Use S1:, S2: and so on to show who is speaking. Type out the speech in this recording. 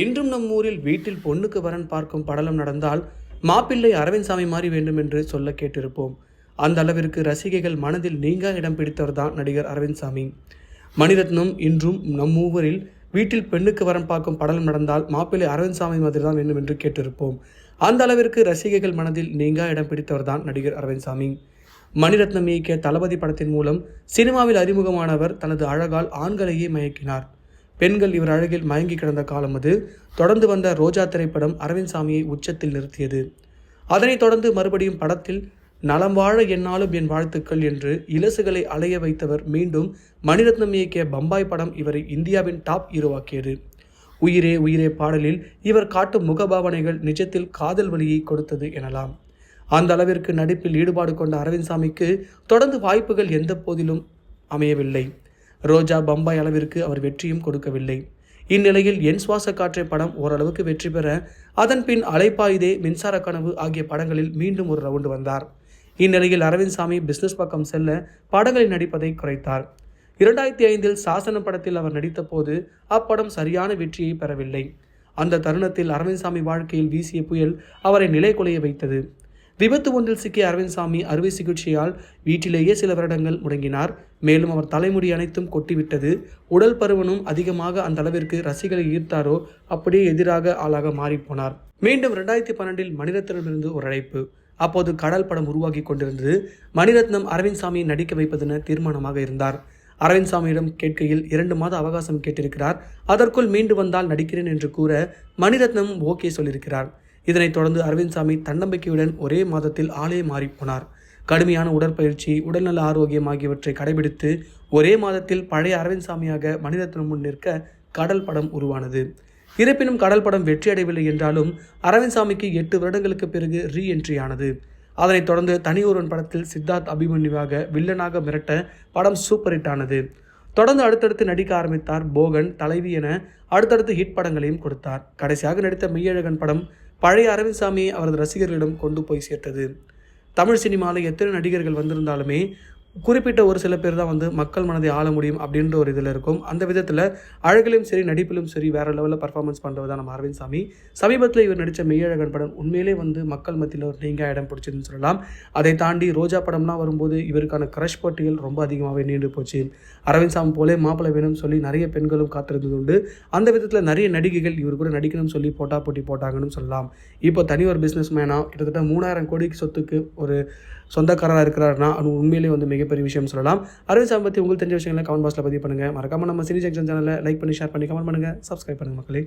S1: இன்றும் நம் ஊரில் வீட்டில் பொண்ணுக்கு வரன் பார்க்கும் படலம் நடந்தால் மாப்பிள்ளை அரவிந்த் சாமி மாறி வேண்டும் என்று சொல்ல கேட்டிருப்போம். அந்த அளவிற்கு ரசிகைகள் மனதில் நீங்கா இடம் பிடித்தவர் தான் நடிகர் அரவிந்த் சாமி மணிரத்னம் இன்றும் நம் ஊரில் வீட்டில் பெண்ணுக்கு வரன் பார்க்கும் படலம் நடந்தால் மாப்பிள்ளை அரவிந்த் சாமி மாதிரி தான் வேண்டும் என்று கேட்டிருப்போம். அந்த அளவிற்கு ரசிகைகள் மனதில் நீங்கா இடம் பிடித்தவர் தான் நடிகர் அரவிந்த் சாமி மணிரத்னம் இயக்கிய தளபதி படத்தின் மூலம் சினிமாவில் அறிமுகமானவர் தனது அழகால் ஆண்களையே மயக்கினார். பெண்கள் இவர் அழகில் மயங்கி கிடந்த காலம் அது. தொடர்ந்து வந்த ரோஜா திரைப்படம் அரவிந்த் சாமியை உச்சத்தில் நிறுத்தியது. அதனைத் தொடர்ந்து மறுபடியும் படத்தில் நலம் வாழ என்னாலும் என் வாழ்த்துக்கள் என்று இலசுகளை அலைய வைத்தவர் மீண்டும் மணிரத்னம் இயக்கிய பம்பாய் படம் இவரை இந்தியாவின் டாப் ஹீரோவாக்கியது. உயிரே உயிரே பாடலில் இவர் காட்டும் முகபாவனைகள் நிஜத்தில் காதல் வழியை கொடுத்தது எனலாம். அந்த அளவிற்கு நடிப்பில் ஈடுபாடு கொண்ட அரவிந்த் சாமிக்கு தொடர்ந்து வாய்ப்புகள் எந்த போதிலும் அமையவில்லை. ரோஜா பம்பாய் அளவிற்கு அவர் வெற்றியும் கொடுக்கவில்லை. இந்நிலையில் என் சுவாச காற்றை படம் ஓரளவுக்கு வெற்றி பெற அதன் பின் அலைப்பாயுதே மின்சார கனவு ஆகிய படங்களில் மீண்டும் ஒரு ரவுண்டு வந்தார். இந்நிலையில் அரவிந்த் சாமி பிசினஸ் பக்கம் செல்ல படங்களில் நடிப்பதை குறைத்தார். இரண்டாயிரத்தி ஐந்தில் சாசன படத்தில் அவர் நடித்த போது அப்படம் சரியான வெற்றியை பெறவில்லை. அந்த தருணத்தில் அரவிந்த் சாமி வாழ்க்கையில் வீசிய புயல் அவரை நிலை குலைய வைத்தது. விபத்து ஒன்றில் சிக்கிய அரவிந்த் சாமி அறுவை சிகிச்சையால் வீட்டிலேயே சில வருடங்கள் முடங்கினார். மேலும் அவர் தலைமுடி அனைத்தும் கொட்டிவிட்டது. உடல் பருவனும் அதிகமாக அந்த அளவிற்கு ரசிகளை ஈர்த்தாரோ அப்படியே எதிராக ஆளாக மாறிப்போனார். மீண்டும் ரெண்டாயிரத்தி பன்னெண்டில் மணிரத்னமிருந்து ஒரு அழைப்பு. அப்போது கடல் படம் உருவாகி கொண்டிருந்தது. மணிரத்னம் அரவிந்த் சாமியை நடிக்க வைப்பதென தீர்மானமாக இருந்தார். அரவிந்த் சாமியிடம் கேட்கையில் இரண்டு மாத அவகாசம் கேட்டிருக்கிறார். அதற்குள் மீண்டு வந்தால் நடிக்கிறேன் என்று கூற மணிரத்னம் ஓகே சொல்லியிருக்கிறார். இதனைத் தொடர்ந்து அரவிந்த் சாமி தன்னம்பிக்கையுடன் ஒரே மாதத்தில் ஆளே மாறிப்போனார் கடுமையான உடற்பயிற்சி உடல்நல ஆரோக்கியம் ஆகியவற்றை கடைபிடித்து ஒரே மாதத்தில் பழைய அரவிந்த் சாமியாக மணிரத்னம் முன் நிற்க கடல் படம் உருவானது. இருப்பினும் கடல் படம் வெற்றியடையவில்லை என்றாலும் அரவிந்த் சாமிக்கு எட்டு வருடங்களுக்கு பிறகு ரீ என்ட்ரி ஆனது. அதனைத் தொடர்ந்து தனியொருவன் படத்தில் சித்தார்த் அபிமன்யுவாக வில்லனாக மிரட்ட படம் சூப்பர் ஹிட் ஆனது. தொடர்ந்து அடுத்தடுத்து நடிக்க ஆரம்பித்தார் போகன் தலைவி என அடுத்தடுத்து ஹிட் படங்களையும் கொடுத்தார். கடைசியாக நடித்த மெய்யழகன் படம் பழைய அரவிந்த் சாமியை அவரது ரசிகர்களிடம் கொண்டு போய் சேர்த்தது. தமிழ் சினிமாவில் எத்தனை நடிகர்கள் வந்திருந்தாலுமே குறிப்பிட்ட ஒரு சில பேர் தான் வந்து மக்கள் மனதை ஆள முடியும் அப்படின்ற ஒரு இதில் இருக்கும். அந்த விதத்தில் அழகிலும் சரி நடிப்பிலும் சரி வேறு லெவலில் பர்ஃபார்மன்ஸ் பண்ணுறது தான் நம்ம அரவிந்த் சாமி. சமீபத்தில் இவர் நடித்த மெய்யழகன் படம் உண்மையிலே வந்து மக்கள் மத்தியில் ஒரு நீங்க இடம் பிடிச்சதுன்னு சொல்லலாம். அதை தாண்டி ரோஜா படம்லாம் வரும்போது இவருக்கான க்ரஷ் பட்டியல் ரொம்ப அதிகமாகவே நீண்டு போச்சு. அரவிந்த் சாமி போலே மாப்பிள்ளை வேணும்னு சொல்லி நிறைய பெண்களும் காத்திருந்தது உண்டு. அந்த விதத்தில் நிறைய நடிகைகள் இவர் கூட நடிக்கணும்னு சொல்லி போட்டா போட்டி போட்டாங்கன்னு சொல்லலாம். இப்போ தனி ஒரு பிஸ்னஸ் மேனாக கிட்டத்தட்ட மூணாயிரம் கோடிக்கு சொத்துக்கு ஒரு சொந்தக்காரராக இருக்கிறாருன்னா அது உண்மையிலே வந்து மிகப்பெரிய விஷயம் சொல்லலாம். அரவிந்த் சாமி பற்றி உங்களுக்கு தெரிஞ்ச விஷயங்களை கமெண்ட் பாக்ஸில் பதிவு பண்ணுங்கள் மறக்காம நம்ம சினி ஜங்ஷன் சேனலில் லைக் பண்ணி ஷேர் பண்ணி கமெண்ட் பண்ணுங்கள் சப்ஸ்கிரைப் பண்ணுங்கள் மக்களே.